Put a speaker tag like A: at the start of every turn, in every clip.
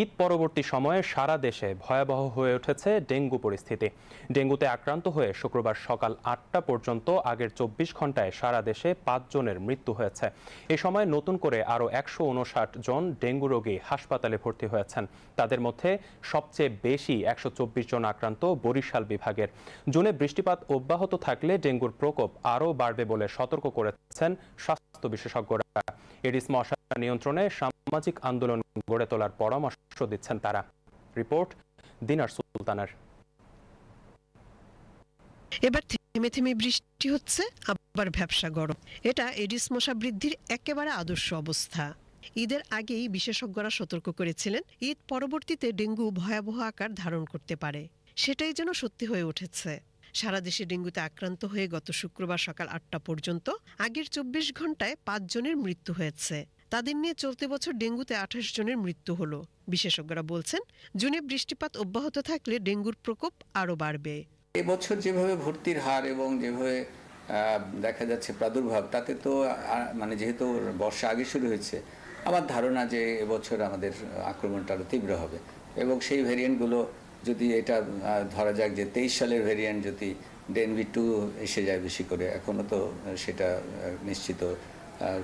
A: ঈদ পরবর্তী সময়ে সারা দেশে ভয়াবহ হয়ে উঠেছে ডেঙ্গু পরিস্থিতি। ডেঙ্গুতে আক্রান্ত হয়ে শুক্রবার সকাল আটটা পর্যন্ত আগের চব্বিশ ঘন্টায় সারা দেশে পাঁচ জনের মৃত্যু হয়েছে। এ সময় নতুন করে আরও একশো উনষাট জন ডেঙ্গু রোগী হাসপাতালে ভর্তি হয়েছেন। তাদের মধ্যে সবচেয়ে বেশি একশো চব্বিশ জন আক্রান্ত বরিশাল বিভাগের। জুনে বৃষ্টিপাত অব্যাহত থাকলে ডেঙ্গুর প্রকোপ আরও বাড়বে বলে সতর্ক করেছেন স্বাস্থ্য বিশেষজ্ঞরা এডিস মশা নিয়ন্ত্রণে সামাজিক আন্দোলন গড়ে তোলার পরামর্শ দিচ্ছেন তারা। রিপোর্ট দিনার সুলতানার।
B: এবার থেমে থেমে বৃষ্টি হচ্ছে, আবার ভ্যাবসা গরম। এটা এডিস মশা বৃদ্ধির একেবারে আদর্শ অবস্থা। ঈদের আগেই বিশেষজ্ঞরা সতর্ক করেছিলেন, ঈদ পরবর্তীতে ডেঙ্গু ভয়াবহ আকার ধারণ করতে পারে। সেটাই যেন সত্যি হয়ে উঠেছে। সারা দেশে ডেঙ্গুতে আক্রান্ত হয়ে গত শুক্রবার সকাল আটটা পর্যন্ত আগের চব্বিশ ঘন্টায় পাঁচ জনের মৃত্যু হয়েছে। তাদের নিয়ে চলতি বছর ডেঙ্গুতে আঠাশ জনের মৃত্যু হলো। বিশেষজ্ঞরা বলছেন, জুনে বৃষ্টিপাত অব্যাহত থাকলে ডেঙ্গুর প্রকোপ আরও বাড়বে।
C: এবছর যেভাবে ভর্তির হার এবং যেভাবে দেখা যাচ্ছে প্রাদুর্ভাব, তাতে তো মানে যেহেতু বর্ষা আগে শুরু হয়েছে, আমার ধারণা যে এবছর আমাদের আক্রমণটা আরও তীব্র হবে। এবং সেই ভেরিয়েন্টগুলো যদি এটা ধরা যাক যে তেইশ সালের ভেরিয়েন্ট যদি ডেনভি টু এসে যায় বেশি করে এখনও তো সেটা নিশ্চিত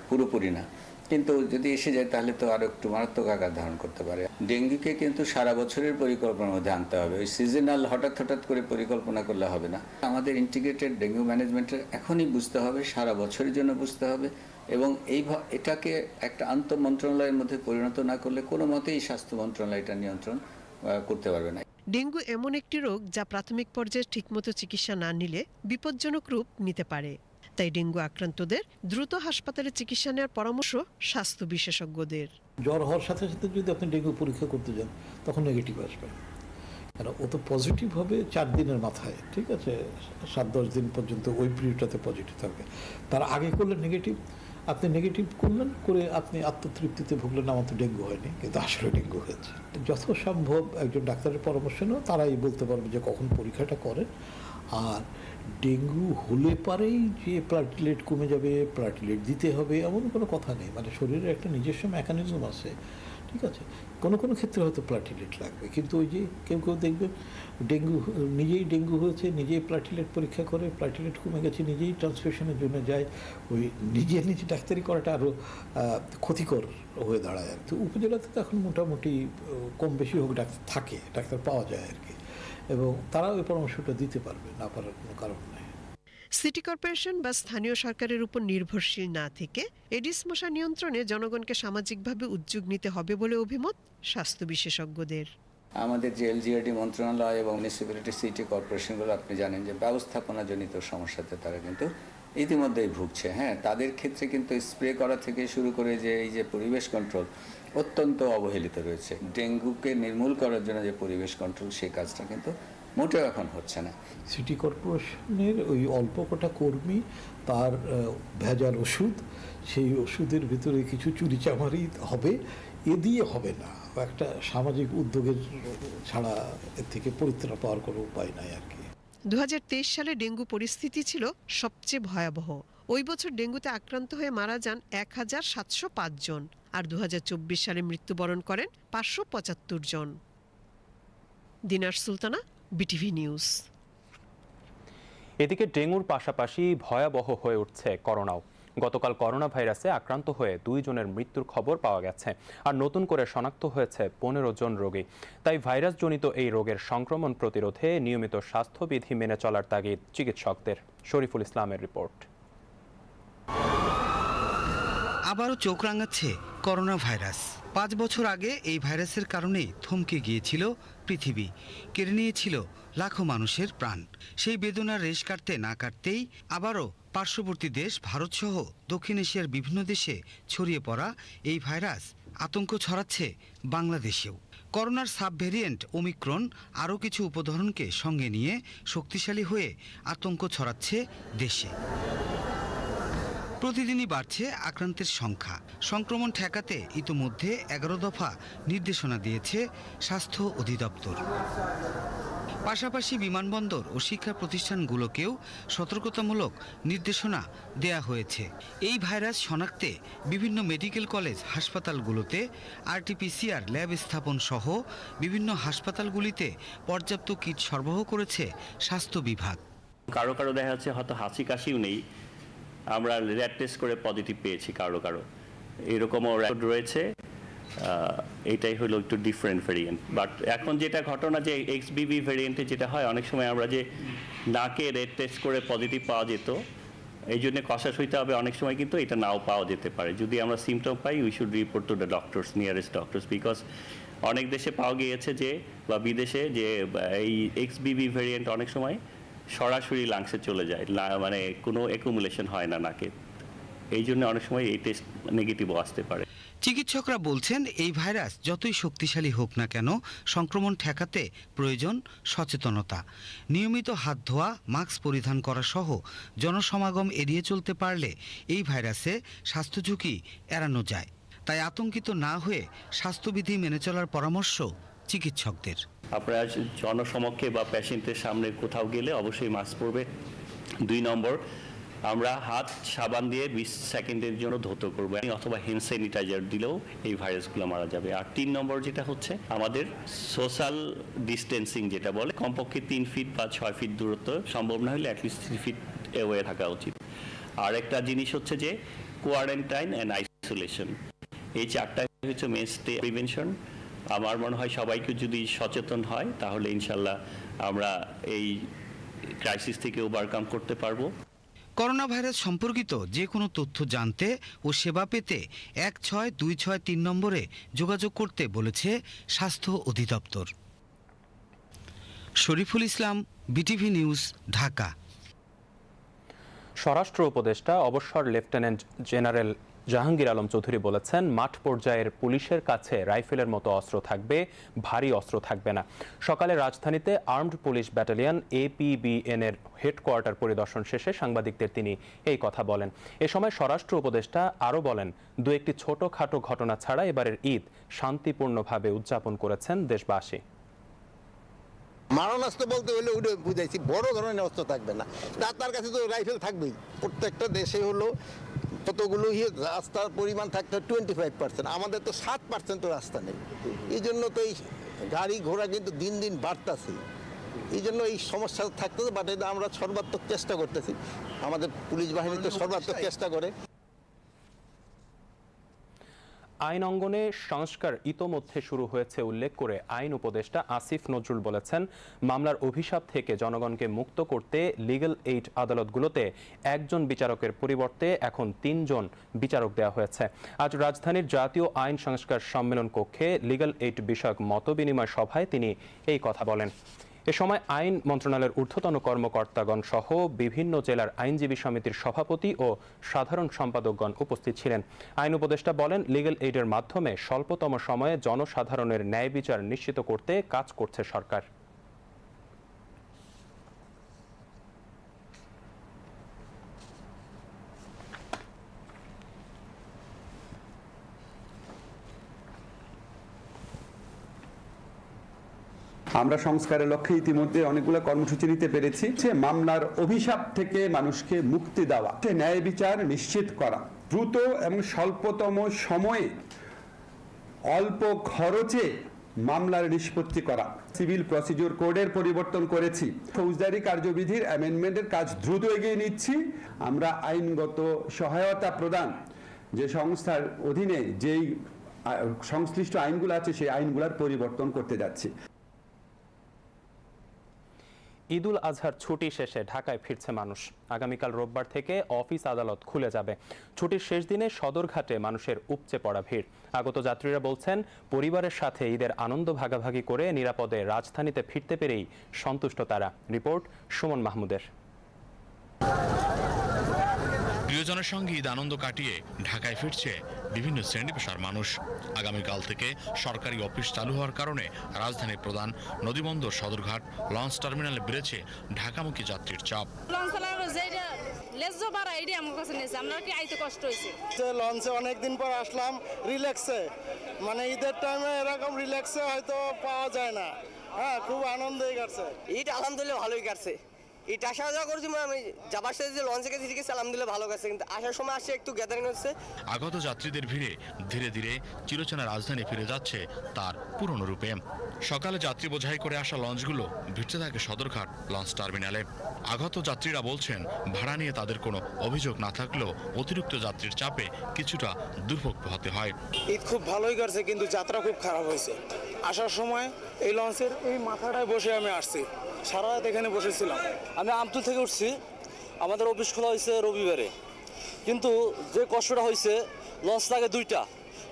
C: পুরোপুরি না। কিন্তু যদি এসে যায় তাহলে তো আরও একটু মারাত্মক আকার ধারণ করতে পারে। ডেঙ্গুকে কিন্তু সারা বছরের পরিকল্পনার মধ্যে আনতে হবে। ওই সিজনাল হঠাৎ হঠাৎ করে পরিকল্পনা করলে হবে না। আমাদের ইন্টিগ্রেটেড ডেঙ্গু ম্যানেজমেন্টের এখনই বুঝতে হবে, সারা বছরের জন্য বুঝতে হবে এবং এই এটাকে একটা আন্তঃ মন্ত্রণালয়ের মধ্যে পরিণত না করলে কোনো মতেই স্বাস্থ্য মন্ত্রণালয় এটা নিয়ন্ত্রণ করতে পারবে না।
B: ডেঙ্গু এমন একটি রোগ যা প্রাথমিক পর্যায়ে ঠিকমতো চিকিৎসা না নিলে বিপজ্জনক রূপ নিতে পারে। তাই ডেঙ্গু আক্রান্তদের দ্রুত হাসপাতালে চিকিৎসা নেওয়ার পরামর্শ স্বাস্থ্য বিশেষজ্ঞদের।
D: জ্বর হওয়ার সাথে সাথে যদি আপনি ডেঙ্গু পরীক্ষা করতে যান, তখন নেগেটিভ আসবে। কারণ ও তো পজিটিভ হবে চার দিনের মাথায়, ঠিক আছে? সাত, দশ দিন পর্যন্ত ওই পিরিয়ডটাতে পজিটিভ থাকবে তার আগে করলে নেগেটিভ আপনি নেগেটিভ করলেন, করে আপনি আত্মতৃপ্তিতে ভুগলেন, আমার তো ডেঙ্গু হয়নি, কিন্তু আসলে ডেঙ্গু হয়েছে। যত সম্ভব একজন ডাক্তারের পরামর্শ নেও, তারাই বলতে পারবে যে কখন পরীক্ষাটা করেন। আর ডেঙ্গু হলে পারেই যে প্লাটিলেট কমে যাবে প্লাটিলেট দিতে হবে, এমন কোনো কথা নেই। মানে শরীরের একটা নিজস্ব মেকানিজম আছে। ঠিক আছে। কোনো কোনো ক্ষেত্রে হয়তো প্লাটিলেট লাগবে। কিন্তু ওই যে কেউ কেউ দেখবে, ডেঙ্গু নিজেই ডেঙ্গু হয়েছে, নিজেই প্লাটিলেট পরীক্ষা করে প্লাটিলেট কমে গেছে, নিজেই ট্রান্সফিউশনের জন্য যায়। ওই নিজে নিজে ডাক্তারি করাটা আরও ক্ষতিকর হয়ে দাঁড়ায় আর কি। উপজেলাতে তো এখন মোটামুটি কম বেশি হোক ডাক্তার থাকে, ডাক্তার পাওয়া যায় আর কি। এবং তারা ওই পরামর্শটা দিতে পারবে, না পারার কোনো কারণ নেই।
B: সিটি কর্পোরেশন বা স্থানীয় সরকারের উপর নির্ভরশীল না থেকে এডিস মশা নিয়ন্ত্রণে জনগণকে সামাজিকভাবে উদ্যোগ নিতে হবে বলে অভিমত স্বাস্থ্য বিশেষজ্ঞদের।
C: আমাদের যে এলজিআরডি মন্ত্রণালয় এবং মিউনিসিপ্যালিটি সিটি কর্পোরেশনগুলো আপনি জানেন যে ব্যবস্থাপনাজনিত সমস্যাতে তারা কিন্তু ইতিমধ্যেই ভুগছে। হ্যাঁ তাদের ক্ষেত্রে কিন্তু স্প্রে করা থেকে শুরু করে যে এই যে পরিবেশ কন্ট্রোল অত্যন্ত অবহেলিত রয়েছে। ডেঙ্গুকে নির্মূল করার জন্য যে পরিবেশ কন্ট্রোল সেই কাজটা কিন্তু মোটেও এখন হচ্ছে না।
D: সিটি কর্পোরেশনের ওই অল্প কটা কর্মী তার ভেজাল ওষুধ সেই ওষুধের ভিতরে কিছু চুরিচামারি হবে এ দিয়ে হবে না। একটা সামাজিক উদ্যোগের ছাড়া এর থেকে পরিত্রাণ পাওয়ার কোনো উপায় নাই আর কি।
B: দু হাজার তেইশ সালে ডেঙ্গু পরিস্থিতি ছিল সবচেয়ে ভয়াবহ। ওই বছর ডেঙ্গুতে আক্রান্ত হয়ে মারা যান এক হাজার সাতশো পাঁচ জন আর দু হাজার চব্বিশ সালে মৃত্যুবরণ করেন পাঁচশো পঁচাত্তর জন। Dinar Sultana BTV news.
A: এদিকে ডেঙ্গুর পাশাপাশি ভয়াবহ হয়ে উঠছে করোনাও। গতকাল করোনা ভাইরাসে আক্রান্ত হয়ে দুইজনের মৃত্যুর খবর পাওয়া গেছে আর নতুন করে শনাক্ত হয়েছে পনেরো জন রোগী। তাই ভাইরাসজনিত এই রোগের সংক্রমণ প্রতিরোধে নিয়মিত স্বাস্থ্যবিধি মেনে চলার তাগিদ চিকিৎসকদের। শরীফুল ইসলামের রিপোর্ট।
E: আবারও চোখ রাঙাচ্ছে করোনা ভাইরাস পাঁচ বছর আগে এই ভাইরাসের কারণেই থমকে গিয়েছিল পৃথিবী, কেড়ে নিয়েছিল লাখো মানুষের প্রাণ। সেই বেদনার রেশ কাটতে না কাটতেই আবারও পার্শ্ববর্তী দেশ ভারতসহ দক্ষিণ এশিয়ার বিভিন্ন দেশে ছড়িয়ে পড়া এই ভাইরাস আতঙ্ক ছড়াচ্ছে বাংলাদেশেও। করোনার সাব ভেরিয়েন্ট ওমিক্রন আরও কিছু উপধরনকে সঙ্গে নিয়ে শক্তিশালী হয়ে আতঙ্ক ছড়াচ্ছে দেশে। প্রতিদিনই বাড়ছে আক্রান্তের সংখ্যা। সংক্রমণ ঠেকাতে ইতোমধ্যে এগারো দফা নির্দেশনা দিয়েছে স্বাস্থ্য অধিদপ্তর।
F: পাশাপাশি বিমানবন্দর ও শিক্ষা প্রতিষ্ঠানগুলোকেও সতর্কতামূলক নির্দেশনা দেয়া হয়েছে। এই ভাইরাস শনাক্তে বিভিন্ন মেডিকেল কলেজ হাসপাতালগুলোতে আরটিপিসিআর ল্যাব স্থাপন সহ বিভিন্ন হাসপাতালগুলিতে পর্যাপ্ত কিট সরবরাহ করেছে স্বাস্থ্য বিভাগ।
G: কারও কারও দেখা যাচ্ছে হয়তো হাসি কাশিও নেই। আমরা র্যাট টেস্ট করে পজিটিভ পেয়েছি কারও কারও। এরকমও রেকর্ড রয়েছে। এটাই হলো একটু ডিফারেন্ট ভেরিয়েন্ট বাট এখন যেটা ঘটনা যে এক্স বিবি ভেরিয়েন্টে যেটা হয়, অনেক সময় আমরা যে নাকে রেড টেস্ট করে পজিটিভ পাওয়া যেত, এই জন্য কষাস হইতে হবে। অনেক সময় কিন্তু এটা নাও পাওয়া যেতে পারে। যদি আমরা symptom pi we should report to the doctors nearest doctors because অনেক দেশে পাওয়া গিয়েছে যে, বা বিদেশে যে, এই এক্স বিবি ভেরিয়েন্ট অনেক সময় সরাসরি লাংসে চলে যায়। মানে কোনো অ্যাকুমুলেশন হয় না নাকে। এই জন্য অনেক সময় এই টেস্ট নেগেটিভও আসতে পারে।
F: চিকিৎসকরা বলছেন, এই ভাইরাস যতই শক্তিশালী হোক না কেন, সংক্রমণ ঠেকাতে প্রয়োজন সচেতনতা। নিয়মিত হাত ধোয়া মাস্ক পরিধান করা সহ জনসমাগম এড়িয়ে চলতে পারলে এই ভাইরাসে স্বাস্থ্য ঝুঁকি এড়ানো যায়। তাই আতঙ্কিত না হয়ে স্বাস্থ্যবিধি মেনে চলার পরামর্শ চিকিৎসকদের।
G: আপনারা জনসমক্ষে বা প্যাশেন্টের সামনে কোথাও গেলে অবশ্যই মাস্ক পরবে। দুই নম্বর, আমরা হাত সাবান দিয়ে বিশ সেকেন্ডের জন্য ধৌত করব। অথবা হ্যান্ড স্যানিটাইজার দিলেও এই ভাইরাসগুলো মারা যাবে। আর তিন নম্বর যেটা হচ্ছে, আমাদের সোশ্যাল ডিস্টেন্সিং যেটা বলে, কমপক্ষে তিন ফিট বা ছয় ফিট দূরত্ব সম্ভব না হলে অ্যাটলিস্ট থ্রি ফিট এওয়ে থাকা উচিত। আর একটা জিনিস হচ্ছে যে কোয়ারেন্টাইন অ্যান্ড আইসোলেশন এই চারটাই হচ্ছে মেন স্টে প্রিভেনশন আমার মনে হয় সবাইকে যদি সচেতন হয় তাহলে ইনশাল্লাহ আমরা এই ক্রাইসিস থেকে ওভারকাম করতে পারব।
F: করোনা ভাইরাস সম্পর্কিত যে কোনো তথ্য জানতে ও সেবা পেতে এক ছয় দুই ছয় তিন নম্বরে যোগাযোগ করতে বলেছে স্বাস্থ্য অধিদপ্তর। Shariful Islam BTV news Dhaka.
A: স্বরাষ্ট্র উপদেষ্টা অবসর লেফটেন্যান্ট জেনারেল জাহাঙ্গীর আলম চৌধুরী বলেছেন, মাঠ পর্যায়ের পুলিশের কাছে রাইফেলের মতো অস্ত্র থাকবে, ভারী অস্ত্র থাকবে না। সকালে রাজধানীতে আর্মড পুলিশ ব্যাটালিয়ন এপিবিএন এর হেডকোয়ার্টার পরিদর্শন শেষে সাংবাদিকদের তিনি এই কথা বলেন। এ সময় স্বরাষ্ট্র উপদেষ্টা আরও বলেন, দু একটি ছোটখাটো ঘটনা ছাড়া এবারের ঈদ শান্তিপূর্ণভাবে উদযাপন করেছেন দেশবাসী।
H: মারণাস্ত্র বলতে হলে ওটা বুঝাইছি, বড় ধরনের অস্ত্র থাকবে না। তার কাছে তো রাইফেল থাকবেই। প্রত্যেকটা দেশে হলো কতগুলো ইয়ে রাস্তার পরিমাণ থাকতে টোয়েন্টি ফাইভ পার্সেন্ট আমাদের তো সাত পার্সেন্ট তো রাস্তা নেই। এই জন্য তো এই গাড়ি ঘোড়া কিন্তু দিন দিন বাড়তেছে। এই জন্য এই সমস্যা থাকতেছে বাট এটা আমরা সর্বাত্মক চেষ্টা করতেছি। আমাদের পুলিশ বাহিনী তো সর্বাত্মক চেষ্টা করে।
A: আইন অঙ্গনে সংস্কার ইতোমধ্যে শুরু হয়েছে উল্লেখ করে আইন উপদেষ্টা আসিফ নজরুল বলেছেন, মামলার অভিশাপ থেকে জনগণকে মুক্ত করতে লিগ্যাল এইড আদালতগুলোতে একজন বিচারকের পরিবর্তে এখন তিনজন বিচারক দেওয়া হয়েছে। আজ রাজধানীর জাতীয় আইন সংস্কার সম্মেলন কক্ষে লিগ্যাল এইড বিষয়ক মতবিনিময় সভায় তিনি এই কথা বলেন। এ সময় আইন মন্ত্রণালয়ের ঊর্ধ্বতন কর্মকর্তাগণ সহ বিভিন্ন জেলার আইনজীবী সমিতির সভাপতি ও সাধারণ সম্পাদকগণ উপস্থিত ছিলেন। আইন উপদেষ্টা বলেন লিগেল এইডের মাধ্যমে স্বল্পতম সময়ে জনসাধারণের ন্যায় বিচার নিশ্চিত করতে কাজ করছে সরকার।
I: আমরা সংস্কারের লক্ষ্যে ইতিমধ্যে অনেকগুলো কর্মসূচি নিতে পেরেছি যে মামলার অভিশাপ থেকে মানুষকে মুক্তি দেওয়া ন্যায় বিচার নিশ্চিত করা, দ্রুত এবং স্বল্পতম সময়ে অল্প খরচে মামলার নিষ্পত্তি করা, সিভিল প্রসিডিউর কোডের পরিবর্তন করেছি, ফৌজদারি কার্যবিধির অ্যামেন্ডমেন্টের কাজ দ্রুত এগিয়ে নিচ্ছি, আমরা আইনগত সহায়তা প্রদান যে সংস্থার অধীনে যেই সংশ্লিষ্ট আইনগুলো আছে, সেই আইনগুলোর পরিবর্তন করতে যাচ্ছি।
A: ঈদুল আজহার ছুটি শেষে ঢাকায় ফিরছে মানুষ। আগামীকাল রোববার থেকে অফিস আদালত খুলে যাবে। ছুটির শেষ দিনে সদরঘাটে মানুষের উপচে পড়া ভিড়। আগত যাত্রীরা বলছেন, পরিবারের সাথে ঈদের আনন্দ ভাগাভাগি করে নিরাপদে রাজধানীতে ফিরতে পেরেই সন্তুষ্ট তারা। রিপোর্ট সুমন মাহমুদের।
J: প্রিয়জনের সঙ্গে ঈদ আনন্দ কাটিয়ে ঢাকায় ফিরছে বিভিন্ন শ্রেণি পেশার মানুষ। আগামীকাল থেকে সরকারি অফিস চালু হওয়ার কারণে রাজধানীর প্রধান নদীবন্দর সদরঘাট লঞ্চ টার্মিনালে বেড়েছে ঢাকামুখী যাত্রীর চাপ।
K: লঞ্চ চালানো যেটা লেজ বাড়া আমার কাছে নিয়েছে। আমরা কি আইতে কষ্ট হয়েছে?
L: লঞ্চে অনেক দিন পর আসলাম রিল্যাক্সে। মানে ঈদের টাইমে এরকম রিল্যাক্সে হয়তো পাওয়া যায় না।
M: হ্যাঁ খুব আনন্দই কাটছে।
N: ঈদ আলহামদুলিল্লাহ ভালোই কাটছে। ঈদ আসা যাওয়া করছি মানে আমি যাবার সাথে যে লঞ্চে গেছি ঠিক আছে আলহামদুলিল্লাহ ভালো কাটছে কিন্তু আসার সময় আসছে একটু গ্যাদারিং হচ্ছে।
J: আগত যাত্রীদের ভিড়ে ধীরে ধীরে চিরচেনা রাজধানী ফিরে যাচ্ছে তার পুরনো রূপে। সকালে যাত্রী বোঝাই করে আসা লঞ্চগুলো ভিড়তে থাকে সদরঘাট লঞ্চ টার্মিনালে। আগত যাত্রীরা বলছেন ভাড়া নিয়ে তাদের কোনো অভিযোগ না থাকলেও অতিরিক্ত যাত্রীর চাপে কিছুটা দুর্ভোগ পোহাতে হয়।
M: ঈদ খুব ভালোই কাটছে কিন্তু যাত্রা খুব খারাপ হয়েছে। আসার সময় এই লঞ্চের এই মাথাটায় বসে আমি আসছি। সারা রাত এখানে বসেছিলাম।
N: আমি আমতুল থেকে উঠছি আমাদের অফিস খোলা হয়েছে রবিবারে। কিন্তু যে কষ্টটা হয়েছে লঞ্চ লাগে দুইটা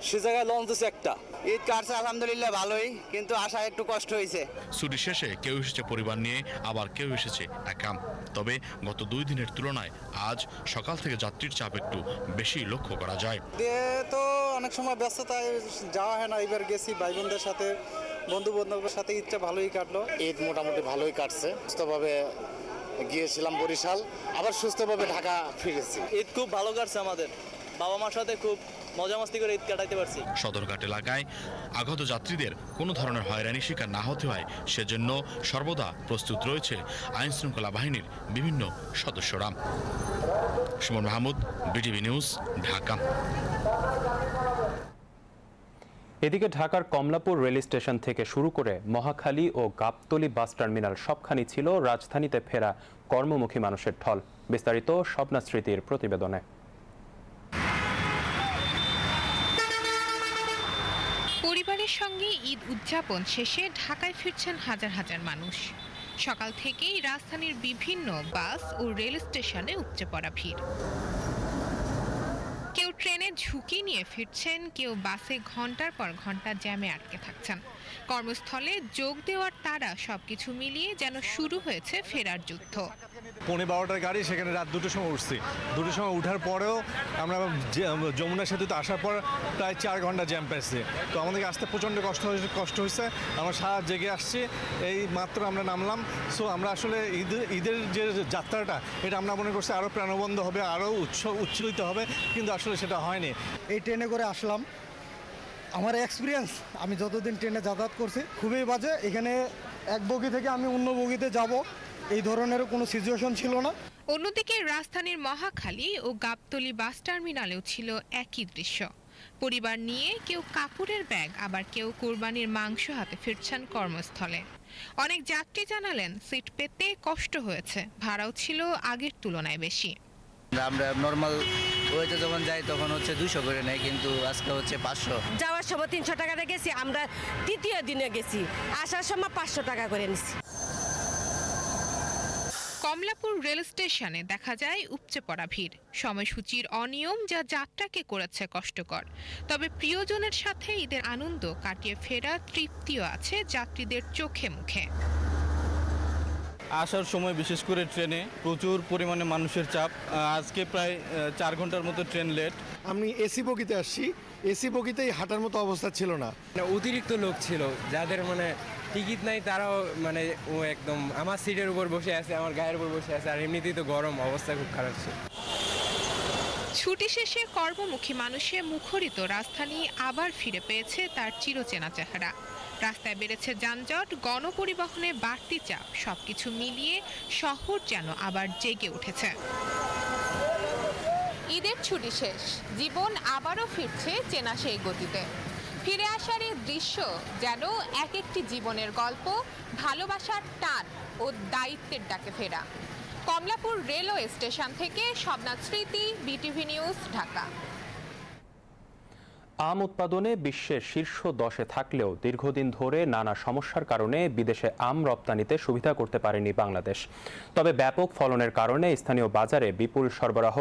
N: সে জায়গায় লঞ্চ হচ্ছে একটা। ঈদ কাটছে আলহামদুলিল্লাহ ভালোই কিন্তু আসা একটু কষ্ট হয়েছে।
J: ছুটি শেষে কেউ এসেছে পরিবার নিয়ে আবার কেউ এসেছে একাম। তবে গত দুই দিনের তুলনায় আজ সকাল থেকে যাত্রীর চাপ একটু বেশি লক্ষ্য করা যায়।
M: তো অনেক সময় ব্যস্ততায় যাওয়া হয় না এবার গেছি ভাই বোনদের সাথে। বন্ধু বান্ধবের সাথে ঈদটা ভালোই কাটলো।
L: ঈদ মোটামুটি ভালোই কাটছে। সুস্থভাবে গিয়েছিলাম বরিশাল আবার সুস্থভাবে ঢাকা ফিরেছি।
N: ঈদ খুব ভালো কাটছে আমাদের। বাবা মার সাথে খুব মজা মাস্তি করে ঈদ কাটাইতে পারছি।
J: সদরঘাট এলাকায় আগত যাত্রীদের কোনো ধরনের হয়রানির শিকার না হতে হয় সেজন্য সর্বদা প্রস্তুত রয়েছে আইন শৃঙ্খলা বাহিনীর বিভিন্ন সদস্যরা। Suman Mahmud BTV news Dhaka.
A: এদিকে ঢাকার কমলাপুর রেল স্টেশন থেকে শুরু করে মহাখালী ও গাবতলী বাস টার্মিনাল সবখানি ছিল রাজধানীতে ফেরা কর্মমুখী মানুষের ঢল। বিস্তারিত স্বপ্না স্মৃতির প্রতিবেদনে।
O: পরিবারের সঙ্গে ঈদ উদযাপন শেষে ঢাকায় ফিরছেন হাজার হাজার মানুষ। সকাল থেকেই রাজধানীর বিভিন্ন বাস ও রেল স্টেশনে উপচে পড়া ভিড়। কেউ ট্রেনে ঝুঁকি নিয়ে ফিরছেন কেউ বাসে ঘণ্টার পর ঘণ্টা জ্যামে আটকে থাকছেন। কর্মস্থলে যোগ দেওয়ার তারা সবকিছু মিলিয়ে যেন শুরু হয়েছে ফেরার যুদ্ধ।
M: পৌনে বারোটার গাড়ি, সেখানে রাত দুটোর সময় উঠছি। দুটোর সময় উঠার পরেও আমরা যমুনা সেতুতে আসার পর প্রায় চার ঘণ্টা জ্যাম পেয়েছি। তো আমাদেরকে আসতে প্রচণ্ড কষ্ট হয়েছে কষ্ট হয়েছে। আমরা সারা জেগে আসছি, এই মাত্র আমরা নামলাম। সো আমরা আসলে ঈদের ঈদের যে যাত্রাটা, এটা আমরা মনে করছি আরও প্রাণবন্ধ হবে আরও উৎস উচ্ছ্বলিত হবে, কিন্তু আসলে সেটা হয়নি।
L: এই ট্রেনে করে আসলাম। আমার এক্সপিরিয়েন্স আমি যতদিন ট্রেনে যাতায়াত করছি, খুবই বাজে। এখানে এক বগি থেকে আমি অন্য বগিতে যাব। এই ধরনের কোনো সিচুয়েশন ছিল না।
O: অন্যদিকে রাজধানীর মহাখালী ও গাবতলী বাস টার্মিনালেও ছিল একই দৃশ্য। পরিবার নিয়ে কেউ কাপড়ের ব্যাগ আবার কেউ কোরবানির মাংস হাতে ফিরছেন কর্মস্থলে। অনেক যাত্রী জানালেন সিট পেতে কষ্ট হয়েছে ভাড়াও ছিল আগের তুলনায় বেশি।
N: আমরা নর্মাল ওয়েতে যখন যাই তখন হচ্ছে দুশো করে নেয় কিন্তু আজকে হচ্ছে পাঁচশো।
P: যাওয়ার সময় তিনশো টাকাতে গেছি আমরা তৃতীয় দিনে গেছি আসার সময় পাঁচশো টাকা করে নিছি।
O: কমলাপুর রেল স্টেশনে দেখা যায় উপচে পড়া ভিড়। সময়সূচির অনিয়ম যা যাত্রাকে করেছে কষ্টকর। তবে প্রিয়জনের সাথে ঈদের আনন্দ কাটিয়ে ফেরা তৃপ্তিও আছে যাত্রীদের চোখে মুখে।
M: আসার সময় বিশেষ করে ট্রেনে প্রচুর পরিমাণে মানুষের চাপ। আজকে প্রায় চার ঘণ্টার মতো ট্রেন লেট। আমি এসি বগিতে আসছি। এসি বগিতেই হাঁটার মতো অবস্থা ছিল না।
N: অতিরিক্ত লোক ছিল যাদের মানে টিকিট নাই, তারাও মানে ও একদম আমার সিটের উপর বসে আছে, আমার গায়ের উপর বসে আছে, আর এমনিতেই তো গরম, অবস্থা খুব খারাপ ছিল।
O: ছুটি শেষে কর্মমুখী মানুষে মুখরিত রাজধানী আবার ফিরে পেয়েছে তার চিরচেনা চেহারা। রাস্তায় বেড়েছে যানজট, গণপরিবহনে বাড়তি চাপ, সবকিছু মিলিয়ে শহর যেন আবার জেগে উঠেছে। ঈদের ছুটি শেষ, জীবন আবারও ফিরছে চেনা সেই গতিতে। ফিরে আসার এই দৃশ্য যেন এক একটি জীবনের গল্প, ভালোবাসার টান ও দায়িত্বের ডাকে ফেরা। কমলাপুর রেলওয়ে স্টেশন থেকে স্বপ্নাথ স্মৃতি, বিটিভি নিউজ, ঢাকা।
A: আম উৎপাদনে বিশ্বের শীর্ষ দশে থাকলেও দীর্ঘদিন ধরে নানা সমস্যার কারণে বিদেশে আম রপ্তানিতে সুবিধা করতে পারেনি বাংলাদেশ। তবে ব্যাপক ফলনের কারণে স্থানীয় বাজারে বিপুল সরবরাহ,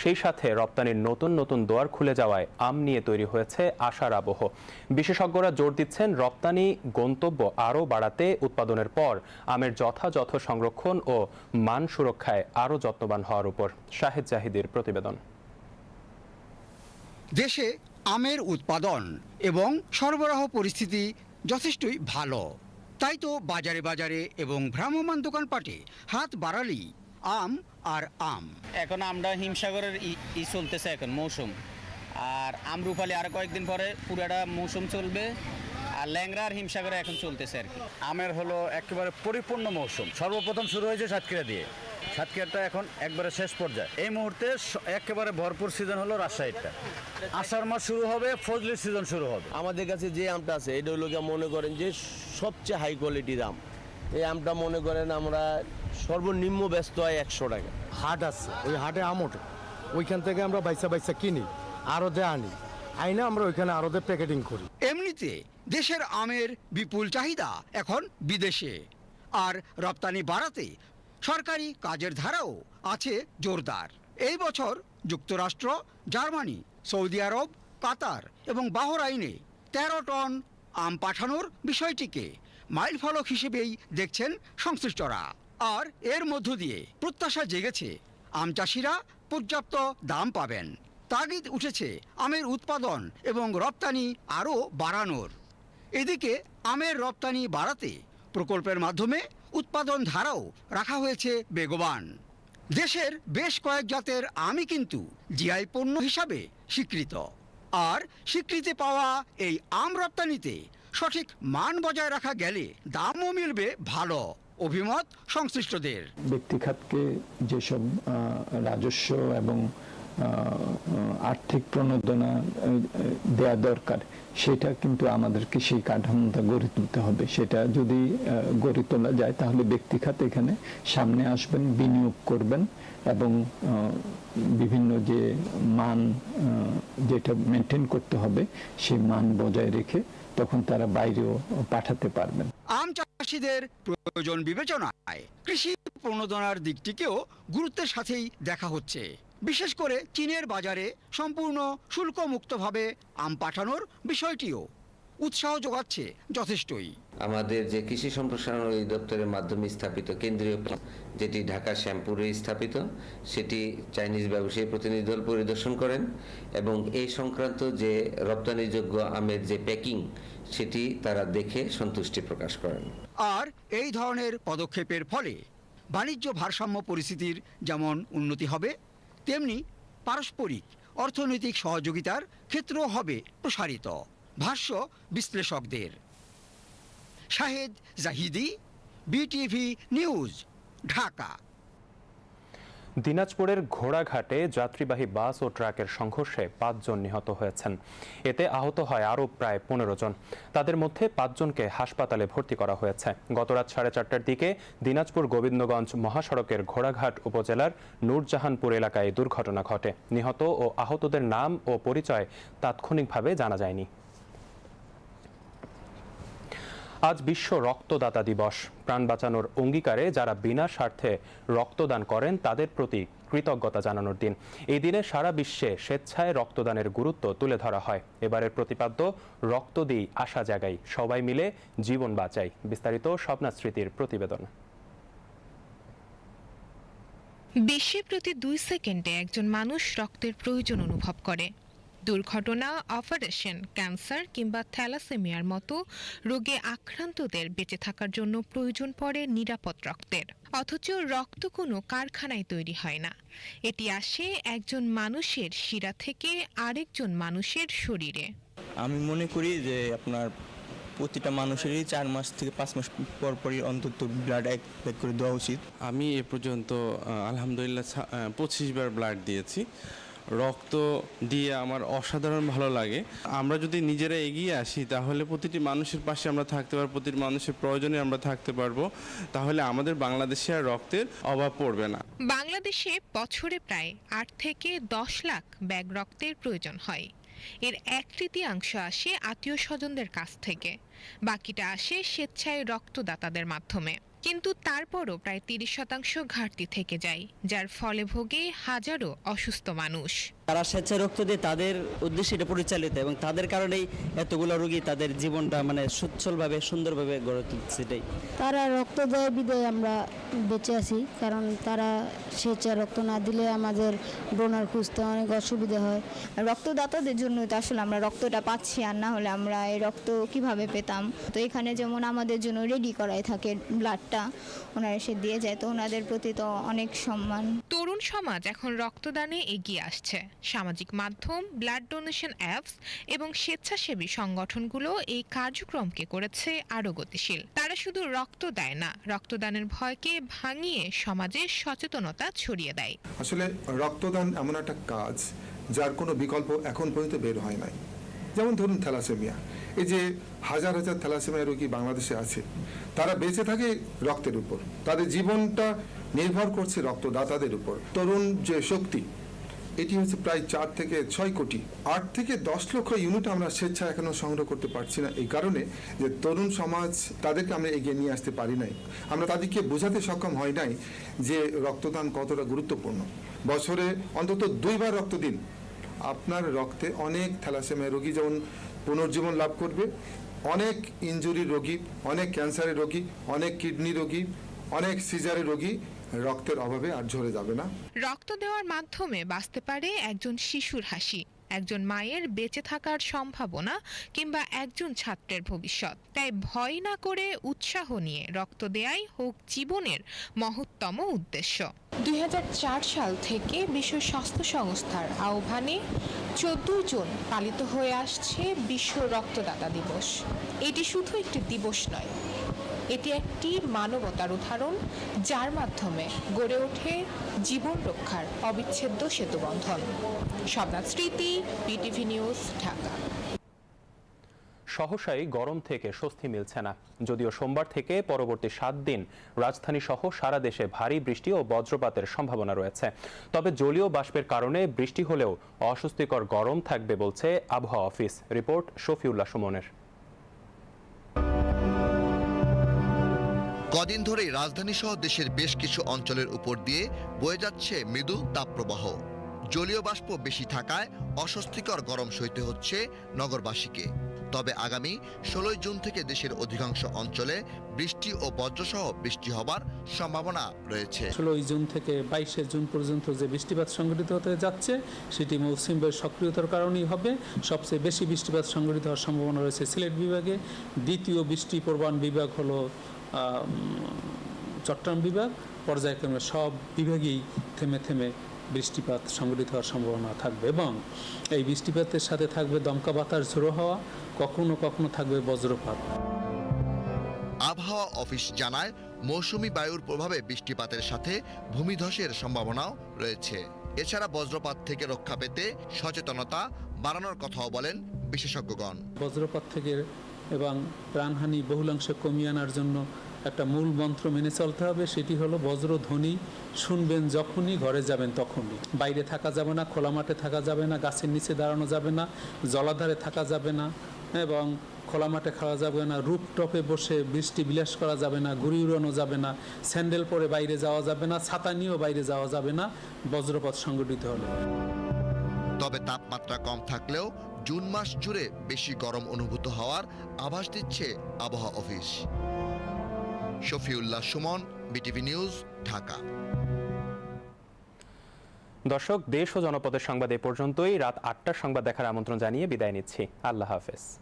A: সেই সাথে রপ্তানির নতুন নতুন দোয়ার খুলে যাওয়ায় আম নিয়ে তৈরি হয়েছে আশার আবহ। বিশেষজ্ঞরা জোর দিচ্ছেন রপ্তানি গন্তব্য আরও বাড়াতে, উৎপাদনের পর আমের যথাযথ সংরক্ষণ ও মান সুরক্ষায় আরও যত্নবান হওয়ার উপর। শাহেদ জাহিদের প্রতিবেদন।
E: দেশে আমের উৎপাদন এবং সরবরাহ পরিস্থিতি যথেষ্টই ভালো। তাই তো বাজারে বাজারে এবং ভ্রাম্যমান দোকানপাটে হাত বাড়ালি আম আর আম।
N: এখন আমরা হিমসাগরের ই- চলতেছে এখন মৌসুম। আর আমরুপালি আর কয়েকদিন পরে পুরাটা মৌসুম চলবে। আর ল্যাংরা আর হিমসাগরে এখন চলতেছে আর কি।
Q: আমের হলো একেবারে পরিপূর্ণ মৌসুম। সর্বপ্রথম শুরু হয়েছে সাতক্ষীরা দিয়ে। সাতক্ষীরাটা এখন একবারে শেষ পর্যায়ে। এই মুহূর্তে একেবারে ভরপুর সিজন হলো রাজশাহীটা আষাঢ় মাস শুরু হবে ফজলির সিজন শুরু হবে।
N: আমাদের কাছে যে আমটা আছে এটা হলো মনে করেন যে সবচেয়ে হাই কোয়ালিটির আম। এই আমটা মনে করেন আমরা সর্বনিম্ন ব্যস্ত হয় একশো টাকা।
L: হাট আছে ওই হাটে আম ওঠে। ওইখান থেকে আমরা বাইসা বাইসা কিনি আরদে আনি। আইনা আমরা ওইখানে আরদে প্যাকেটিং করি।
E: এমনিতে দেশের আমের বিপুল চাহিদা এখন বিদেশে। আর রপ্তানি বাড়াতে সরকারি কাজের ধারাও আছে জোরদার। এই বছর যুক্তরাষ্ট্র, জার্মানি, সৌদি আরব, কাতার এবং বাহরাইনে তেরো টন আম পাঠানোর বিষয়টিকে মাইল ফলক হিসেবেই দেখছেন সংশ্লিষ্টরা। আর এর মধ্য দিয়ে প্রত্যাশা জেগেছে, আম চাষিরা পর্যাপ্ত দাম পাবেন। তাগিদ উঠেছে আমের উৎপাদন এবং রপ্তানি আরও বাড়ানোর। এদিকে আমের রপ্তানি বাড়াতে প্রকল্পের মাধ্যমে উৎপাদন ধারাও রাখা হয়েছে বেগবান। দেশের বেশ কয়েক জাতের আমই কিন্তু জিআই পণ্য হিসাবে স্বীকৃত। আর স্বীকৃতি পাওয়া এই আম রপ্তানিতে সঠিক মান বজায় রাখা গেলে দামও মিলবে ভালো, অভিমত সংশ্লিষ্টদের।
R: ব্যক্তিখাতকে যেসব রাজস্ব এবং আর্থিক প্রণোদনা দেয়া দরকার, সেটা কিন্তু আমাদেরকে সেই কাঠামোটা গড়ে তুলতে হবে। সেটা যদি গড়ে তোলা যায়, তাহলে ব্যক্তি ব্যক্তিখাত এখানে সামনে আসবেন, বিনিয়োগ করবেন এবং বিভিন্ন যে মান যেটা মেনটেন করতে হবে, সেই মান বজায় রেখে তখন তারা বাইরেও পাঠাতে পারবেন।
E: আম চাষিদের প্রয়োজন বিবেচনায় কৃষি প্রণোদনার দিকটিকেও গুরুত্বের সাথেই দেখা হচ্ছে। বিশেষ করে চীনের বাজারে সম্পূর্ণ শুল্কমুক্তভাবে আম পাঠানোর বিষয়টিও উৎসাহ যোগাচ্ছে যথেষ্টই।
N: আমাদের যে কৃষি সম্প্রসারণ অধিদপ্তরের মাধ্যমে স্থাপিত কেন্দ্রীয় যেটি ঢাকা শ্যামপুরে স্থাপিত সেটি চাইনিজ ব্যবসায়ী প্রতিনিধি দল পরিদর্শন করেন এবং এই সংক্রান্ত যে রপ্তানিযোগ্য আমের যে প্যাকিং সেটি তারা দেখে সন্তুষ্টি প্রকাশ করেন।
E: আর এই ধরনের পদক্ষেপের ফলে বাণিজ্য ভারসাম্য পরিস্থিতির যেমন উন্নতি হবে তেমনি পারস্পরিক অর্থনৈতিক সহযোগিতার ক্ষেত্র হবে প্রসারিত। ভাষ্য বিশ্লেষকদের। Shahed Jahidi BTV news Dhaka.
A: দিনাজপুরের ঘোড়াঘাটে যাত্রীবাহী বাস ও ট্রাকের সংঘর্ষে পাঁচজন নিহত হয়েছেন। এতে আহত হয় আরও প্রায় পনেরো জন। তাদের মধ্যে পাঁচজনকে হাসপাতালে ভর্তি করা হয়েছে। গতরাত সাড়ে চারটার দিকে দিনাজপুর গোবিন্দগঞ্জ মহাসড়কের ঘোড়াঘাট উপজেলার নূরজাহানপুর এলাকায় দুর্ঘটনা ঘটে। নিহত ও আহতদের নাম ও পরিচয় তাৎক্ষণিকভাবে জানা যায়নি। আজ বিশ্ব রক্তদাতা দিবস। প্রাণ বাঁচানোর অঙ্গীকারে যারা বিনা স্বার্থে রক্তদান করেন, তাদের প্রতি কৃতজ্ঞতা জানানোর দিন। এই দিনে সারা বিশ্বে স্বেচ্ছায় রক্তদানের গুরুত্ব তুলে ধরা হয়। এবারের প্রতিপাদ্য, রক্ত দিই, আশা জাগাই। সবাই মিলে জীবন বাঁচাই। বিস্তারিত স্বপ্না স্মৃতির প্রতিবেদন।
O: বিশ্বে প্রতি দুই সেকেন্ডে একজন মানুষ রক্তের প্রয়োজন অনুভব করে। দুর্ঘটনা অপারেশন ক্যান্সার কিংবা থ্যালাসেমিয়ার মতো রোগে আক্রান্তদের বেঁচে থাকার জন্য প্রয়োজন পড়ে নিরাপদ রক্তের। অথচ রক্ত কোনো কারখানায় তৈরি হয় না। এটি আসে একজন মানুষের শিরা থেকে আরেকজন মানুষের শরীরে।
N: আমি মনে করি যে আপনার প্রতিটা মানুষেরই চার মাস থেকে পাঁচ মাস পর পরই অন্তত ব্লাড এক ব্যাগ করে দেওয়া উচিত।
Q: আমি এ পর্যন্ত আলহামদুলিল্লাহ পঁচিশ বার ব্লাড দিয়েছি। রক্ত দিয়ে আমার অসাধারণ ভালো লাগে। আমরা যদি নিজেরা এগিয়ে আসি, তাহলে প্রতিটি মানুষের পাশে আমরা থাকতে পারব, প্রতিটি মানুষের প্রয়োজনে আমরা থাকতে পারব। তাহলে আমাদের বাংলাদেশে আর রক্তের অভাব পড়বে না।
O: বাংলাদেশে বছরে প্রায় আট থেকে দশ লাখ ব্যাগ রক্তের প্রয়োজন হয়। এর এক তৃতীয়াংশ আসে আত্মীয় স্বজনদের কাছ থেকে। বাকিটা আসে স্বেচ্ছায় রক্তদাতাদের মাধ্যমে। কিন্তু তারপরও প্রায় তিরিশ শতাংশ ঘাটতি থেকে যায় যার ফলে ভোগে হাজারো অসুস্থ মানুষ।
N: তারা স্বেচ্ছায় রক্ত দিয়ে তাদের উদ্দেশ্যে এটা পরিচালিত এবং তাদের কারণেই এতগুলো রোগী তাদের জীবনটা মানে সচ্ছলভাবে সুন্দরভাবে গড়ে তুলছে এটাই।
P: তারা রক্ত দেয় বিদায় আমরা বেঁচে আছি কারণ তারা স্বেচ্ছা রক্ত না দিলে আমাদের ডোনার খুঁজতে অনেক অসুবিধা হয়। রক্তদাতাদের জন্য তো আসলে আমরা রক্তটা পাচ্ছি আর না হলে আমরা এই রক্ত কীভাবে পেতাম? তো এখানে যেমন আমাদের জন্য রেডি করাই থাকে ব্লাডটা ওনারা এসে দিয়ে যায় তো ওনাদের প্রতি তো অনেক সম্মান।
O: তরুণ সমাজ এখন রক্তদানে এগিয়ে আসছে। সামাজিক মাধ্যম ব্লাড ডোনেশন অ্যাপস এবং স্বেচ্ছাসেবী সংগঠনগুলো এই কার্যক্রমকে করেছে আরও গতিশীল। তারা শুধু রক্ত দেয় না, রক্তদানের ভয়কে ভাঙিয়ে সমাজে সচেতনতা ছড়িয়ে দেয়।
S: আসলে রক্তদান এমন একটা কাজ যার কোনো বিকল্প এখন পর্যন্ত বের হয় নাই। যেমন ধরুন থ্যালাসেমিয়া। এই যে হাজার হাজার থ্যালাসেমিয়া রোগী বাংলাদেশে আছে, তারা বেঁচে থাকে রক্তের উপর। তাদের জীবনটা নির্ভর করছে রক্তদাতাদের উপর। তরুণ যে শক্তি এটি হচ্ছে প্রায় চার থেকে ছয় কোটি। আট থেকে দশ লক্ষ ইউনিট আমরা স্বেচ্ছা এখনও সংগ্রহ করতে পারছি না। এই কারণে যে তরুণ সমাজ, তাদেরকে আমরা এগিয়ে নিয়ে আসতে পারি নাই। আমরা তাদেরকে বোঝাতে সক্ষম হয় নাই যে রক্তদান কতটা গুরুত্বপূর্ণ। বছরে অন্তত দুইবার রক্ত দিন আপনার রক্তে অনেক থ্যালাসেমিয়া রোগী যেমন পুনর্জীবন লাভ করবে, অনেক ইনজুরি রোগী, অনেক ক্যান্সারের রোগী, অনেক কিডনি রোগী, অনেক সিজারের রোগী রক্তের অভাবে আর ঝরে যাবে না।
O: রক্ত দেওয়ার মাধ্যমে বাঁচতে পারে একজন শিশুর হাসি একজন মায়ের বেঁচে থাকার সম্ভাবনা কিংবা একজন ছাত্রের ভবিষ্যৎ। তাই ভয় না করে উৎসাহ নিয়ে রক্ত দেয়াই হোক জীবনের মহত্তম উদ্দেশ্য। দুই হাজার চার সাল থেকে বিশ্ব স্বাস্থ্য সংস্থার আহ্বানে চোদ্দই জুন পালিত হয়ে আসছে বিশ্ব রক্তদাতা দিবস। এটি শুধু একটি দিবস নয় এটি একটি মানবতার উদাহরণ, যার মাধ্যমে গড়ে ওঠে জীবন রক্ষার অবিচ্ছেদ্য সেতুবন্ধন। শবনাথ স্মৃতি, বিটিভি নিউজ, ঢাকা।
A: সহসাই গরম থেকে স্বস্তি মিলছে না। যদিও সোমবার থেকে পরবর্তী সাত দিন রাজধানী সহ সারা দেশে ভারী বৃষ্টি ও বজ্রপাতের সম্ভাবনা রয়েছে। তবে জলীয় বাষ্পের কারণে বৃষ্টি হলেও অস্বস্তিকর গরম থাকবে বলছে আবহাওয়া অফিস। রিপোর্ট শফিউল্লাহ সুমনের।
T: কদিন ধরেই রাজধানী সহ দেশের বেশ কিছু অঞ্চলের উপর দিয়ে বয়ে যাচ্ছে মৃদু তাপপ্রবাহ। জলীয় বাষ্প বেশি থাকায় অস্বস্তিকর গরম সইতে হচ্ছে নগরবাসীকে। তবে আগামী ষোলোই জুন থেকে দেশের অধিকাংশ অঞ্চলে বৃষ্টি ও বজ্রসহ বৃষ্টি হবার সম্ভাবনা রয়েছে।
U: ষোলোই জুন থেকে বাইশে জুন পর্যন্ত যে বৃষ্টিপাত সংঘটিত হতে যাচ্ছে, সেটি মৌসুম বায়ুর সক্রিয়তার কারণেই হবে। সবচেয়ে বেশি বৃষ্টিপাত সংঘটিত হওয়ার সম্ভাবনা রয়েছে সিলেট বিভাগে। দ্বিতীয় বৃষ্টি প্রবান বিভাগ হলো চট্টগ্রাম বিভাগ পর্যায়ক্রমে সব বিভাগেই থেমে থেমে বৃষ্টিপাত সংঘটিত হওয়ার সম্ভাবনা থাকবে এবং এই বৃষ্টিপাতের সাথে থাকবে দমকা বাতাস ঝোড়ো হওয়া কখনো কখনো থাকবে বজ্রপাত।
T: আবহাওয়া অফিস জানায় মৌসুমি বায়ুর প্রভাবে বৃষ্টিপাতের সাথে ভূমিধসের সম্ভাবনাও রয়েছে। এছাড়া বজ্রপাত থেকে রক্ষা পেতে সচেতনতা বাড়ানোর কথাও বলেন বিশেষজ্ঞগণ।
U: বজ্রপাত থেকে এবং প্রাণহানি বহুলাংশে কমিয়ে আনার জন্য একটা মূল মন্ত্র মেনে চলতে হবে, সেটি হলো বজ্রধ্বনি শুনবেন যখনই ঘরে যাবেন তখনই। বাইরে থাকা যাবে না, খোলা মাঠে থাকা যাবে না, গাছের নিচে দাঁড়ানো যাবে না, জলাধারে থাকা যাবে না এবং খোলা মাঠে খাওয়া যাবে না রূপটপে বসে বৃষ্টি বিলাস করা যাবে না ঘুরি উড়ানো যাবে না, স্যান্ডেল পরে বাইরে যাওয়া যাবে না, ছাতা নিয়েও বাইরে যাওয়া যাবে না বজ্রপাত সংগঠিত হলে।
T: তবে তাপমাত্রা কম থাকলেও জুন মাস জুড়ে বেশি গরম অনুভূত হওয়ার আভাস দিচ্ছে আবহাওয়া office. Shafiullah Suman, BTV news, Dhaka.
A: দর্শক, দেশ ও জনপদের সংবাদ এ পর্যন্তই। রাত আটটার সংবাদ দেখার আমন্ত্রণ জানিয়ে বিদায় নিচ্ছি। আল্লাহ হাফেজ।